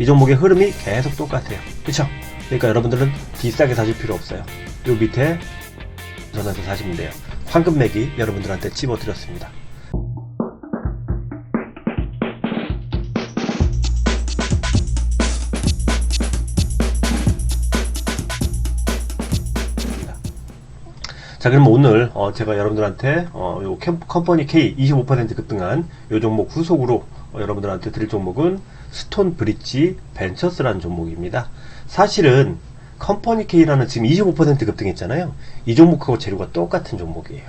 이 종목의 흐름이 계속 똑같아요. 그쵸? 그러니까 여러분들은 비싸게 사실 필요 없어요. 요 밑에 전화해서 사시면 돼요. 황금맥이 여러분들한테 집어드렸습니다. 자, 그럼 오늘 어, 제가 여러분들한테 어, 요 캠- 컴퍼니 K 25% 급등한 요 종목 후속으로 어, 여러분들한테 드릴 종목은 스톤 브릿지 벤처스라는 종목입니다. 사실은 컴퍼니 K라는 지금 25% 급등했잖아요. 이 종목하고 재료가 똑같은 종목이에요.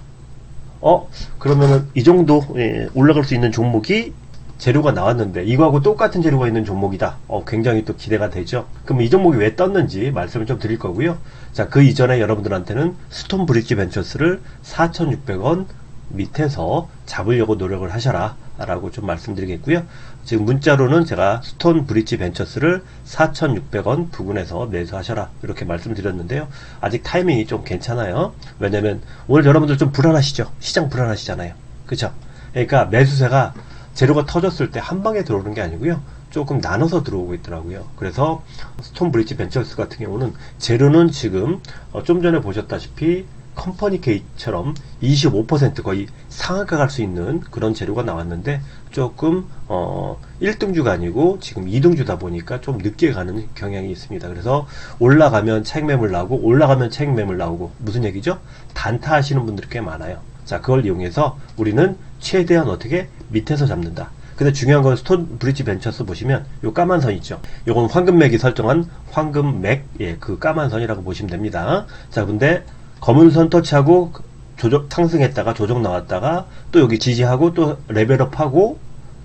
어 그러면은 이 정도 예, 올라갈 수 있는 종목이 재료가 나왔는데 이거하고 똑같은 재료가 있는 종목이다. 어, 굉장히 또 기대가 되죠. 그럼 이 종목이 왜 떴는지 말씀을 좀 드릴 거고요. 자, 그 이전에 여러분들한테는 스톤 브릿지 벤처스를 4,600원 밑에서 잡으려고 노력을 하셔라. 라고 좀 말씀드리겠고요. 지금 문자로는 제가 스톤 브릿지 벤처스를 4,600원 부근에서 매수하셔라. 이렇게 말씀드렸는데요. 아직 타이밍이 좀 괜찮아요. 왜냐면 오늘 여러분들 좀 불안하시죠? 시장 불안하시잖아요. 그쵸? 그러니까 매수세가 재료가 터졌을 때 한 방에 들어오는 게 아니고요. 조금 나눠서 들어오고 있더라고요. 그래서 스톤 브릿지 벤처스 같은 경우는 재료는 지금 어, 좀 전에 보셨다시피 컴퍼니 K처럼 25% 거의 상한가 갈 수 있는 그런 재료가 나왔는데 조금 어 1등주가 아니고 지금 2등주다 보니까 좀 늦게 가는 경향이 있습니다. 그래서 올라가면 차익 매물 나오고 올라가면 차익 매물 나오고 무슨 얘기죠? 단타 하시는 분들이 꽤 많아요. 자, 그걸 이용해서 우리는 최대한 어떻게 밑에서 잡는다. 근데 중요한 건 스톤 브릿지 벤처스 보시면 요 까만 선 있죠. 요건 황금맥이 설정한 황금맥 예, 그 까만 선이라고 보시면 됩니다. 자, 근데 검은 선 터치하고 조정 상승했다가 조정 나왔다가 또 여기 지지하고 또 레벨업하고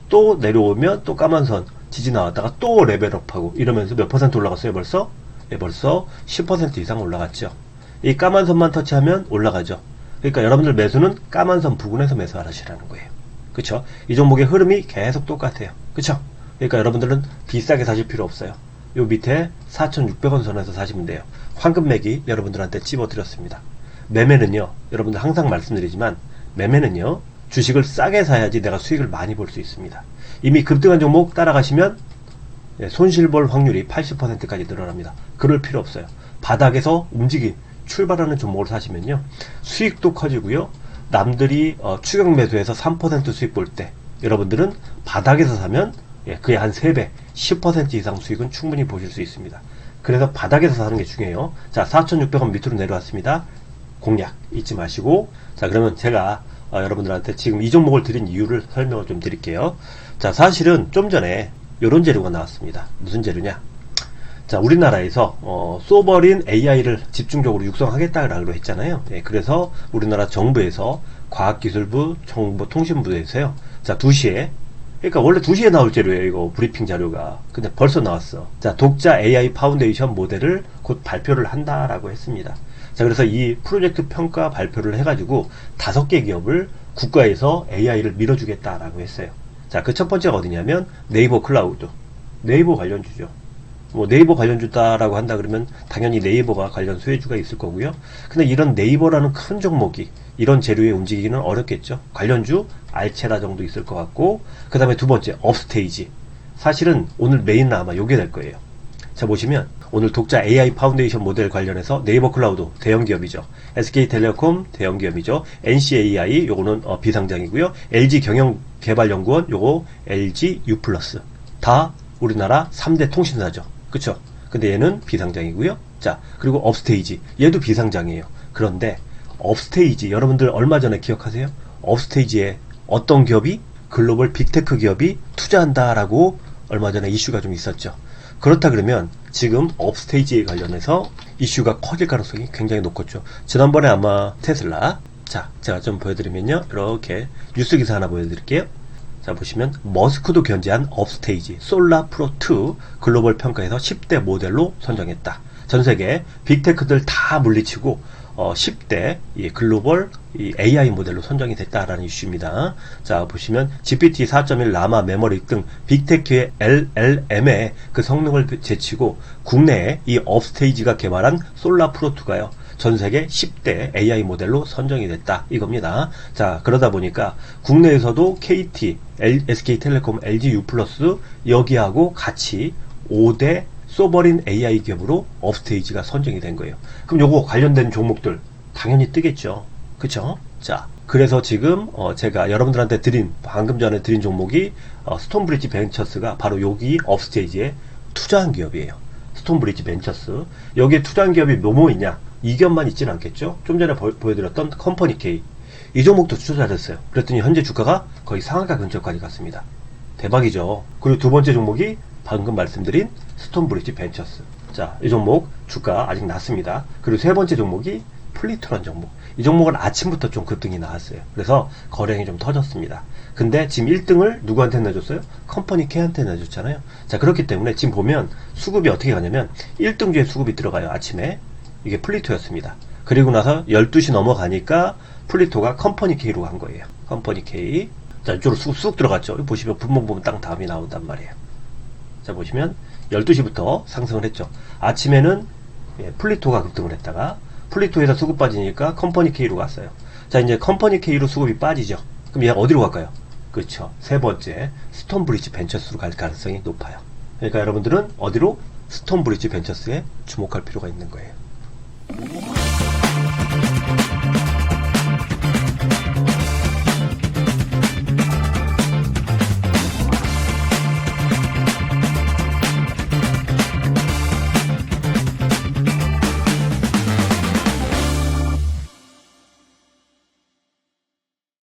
또 내려오면 또 까만 선 지지 나왔다가 또 레벨업하고 이러면서 몇 퍼센트 올라갔어요 벌써? 예, 벌써 10% 이상 올라갔죠. 이 까만 선만 터치하면 올라가죠. 그러니까 여러분들 매수는 까만 선 부근에서 매수하시라는 거예요. 그쵸? 이 종목의 흐름이 계속 똑같아요. 그쵸? 그러니까 여러분들은 비싸게 사실 필요 없어요. 요 밑에 4,600원 선에서 사시면 돼요. 황금맥이 여러분들한테 집어드렸습니다. 매매는요, 여러분들 항상 말씀드리지만, 매매는요, 주식을 싸게 사야지 내가 수익을 많이 볼 수 있습니다. 이미 급등한 종목 따라가시면, 예, 손실 볼 확률이 80%까지 늘어납니다. 그럴 필요 없어요. 바닥에서 움직이, 출발하는 종목을 사시면요, 수익도 커지고요, 남들이 어, 추격 매수해서 3% 수익 볼 때, 여러분들은 바닥에서 사면 예, 그의 한 3배, 10% 이상 수익은 충분히 보실 수 있습니다. 그래서 바닥에서 사는 게 중요해요. 자, 4,600원 밑으로 내려왔습니다. 공략 잊지 마시고. 자, 그러면 제가 어, 여러분들한테 지금 이 종목을 드린 이유를 설명을 좀 드릴게요. 자, 사실은 좀 전에 이런 재료가 나왔습니다. 무슨 재료냐? 자, 우리나라에서 어, 소버린 AI를 집중적으로 육성하겠다라고 했잖아요. 예, 그래서 우리나라 정부에서 과학기술부, 정보통신부에서요. 자, 2시에 그러니까 원래 2시에 나올 재료예요, 이거 브리핑 자료가. 근데 벌써 나왔어. 자, 독자 AI 파운데이션 모델을 곧 발표를 한다라고 했습니다. 자, 그래서 이 프로젝트 평가 발표를 해가지고 다섯 개 기업을 국가에서 AI를 밀어주겠다라고 했어요. 자, 그 첫 번째가 어디냐면 네이버 클라우드. 네이버 관련주죠. 뭐 네이버 관련주다라고 한다 그러면 당연히 네이버가 관련 수혜주가 있을 거고요. 근데 이런 네이버라는 큰 종목이 이런 재료에 움직이기는 어렵겠죠. 관련주 알체라 정도 있을 것 같고 그 다음에 두 번째 업스테이지. 사실은 오늘 메인은 아마 요게 될 거예요. 자 보시면 오늘 독자 AI 파운데이션 모델 관련해서 네이버 클라우드 대형 기업이죠. SK텔레콤 대형 기업이죠. NCAI 요거는 어, 비상장이고요. LG 경영개발연구원 요거 LG U 다 우리나라 3대 통신사죠. 그쵸? 근데 얘는 비상장이고요. 자, 그리고 업스테이지. 얘도 비상장이에요. 그런데 업스테이지 여러분들 얼마 전에 기억하세요? 업스테이지에 어떤 기업이 글로벌 빅테크 기업이 투자한다라고 얼마 전에 이슈가 좀 있었죠. 그렇다 그러면 지금 업스테이지에 관련해서 이슈가 커질 가능성이 굉장히 높겠죠. 지난번에 아마 테슬라 자, 제가 좀 보여드리면요. 이렇게 뉴스 기사 하나 보여드릴게요. 자 보시면 머스크도 견제한 업스테이지 솔라 프로 2 글로벌 평가에서 10대 모델로 선정했다. 전 세계 빅테크들 다 물리치고 어, 10대 이 글로벌 이 AI 모델로 선정이 됐다라는 이슈입니다. 자 보시면 GPT 4.1 라마 메모리 등 빅테크의 LLM의 그 성능을 제치고 국내에 이 업스테이지가 개발한 솔라 프로 2가요. 전 세계 10대 AI 모델로 선정이 됐다 이겁니다. 자 그러다 보니까 국내에서도 KT, SK텔레콤, LG U+, 여기하고 같이 5대 소버린 AI 기업으로 업스테이지가 선정이 된 거예요. 그럼 요거 관련된 종목들 당연히 뜨겠죠. 그쵸? 자, 그래서 지금 어, 제가 여러분들한테 드린 방금 전에 드린 종목이 어, 스톤브리지 벤처스가 바로 여기 업스테이지에 투자한 기업이에요. 스톤브리지 벤처스 여기에 투자한 기업이 뭐뭐 있냐? 이 기업만 있지는 않겠죠. 좀 전에 보, 여드렸던 컴퍼니 K 이 종목도 투자됐어요. 그랬더니 현재 주가가 거의 상한가 근처까지 갔습니다. 대박이죠. 그리고 두 번째 종목이 방금 말씀드린 스톤브리지 벤처스. 자, 이 종목 주가 아직 낮습니다. 그리고 세 번째 종목이 플리토란 종목. 이 종목은 아침부터 좀 급등이 나왔어요. 그래서 거래량이 좀 터졌습니다. 근데 지금 1등을 누구한테 내줬어요? 컴퍼니 K한테 내줬잖아요. 자, 그렇기 때문에 지금 보면 수급이 어떻게 가냐면 1등주에 수급이 들어가요. 아침에. 이게 플리토였습니다. 그리고 나서 12시 넘어가니까 플리토가 컴퍼니 K로 간 거예요. 컴퍼니 K. 자, 이쪽으로 쑥, 쑥 들어갔죠. 보시면 분봉 보면 땅 다음이 나온단 말이에요. 자, 보시면 12시부터 상승을 했죠. 아침에는 예, 플리토가 급등을 했다가 플리토에서 수급 빠지니까 컴퍼니 K로 갔어요. 자, 이제 컴퍼니 K로 수급이 빠지죠. 그럼 얘 어디로 갈까요? 그렇죠. 세 번째 스톤브리지 벤처스로 갈 가능성이 높아요. 그러니까 여러분들은 어디로 스톤브리지 벤처스에 주목할 필요가 있는 거예요. Whoa.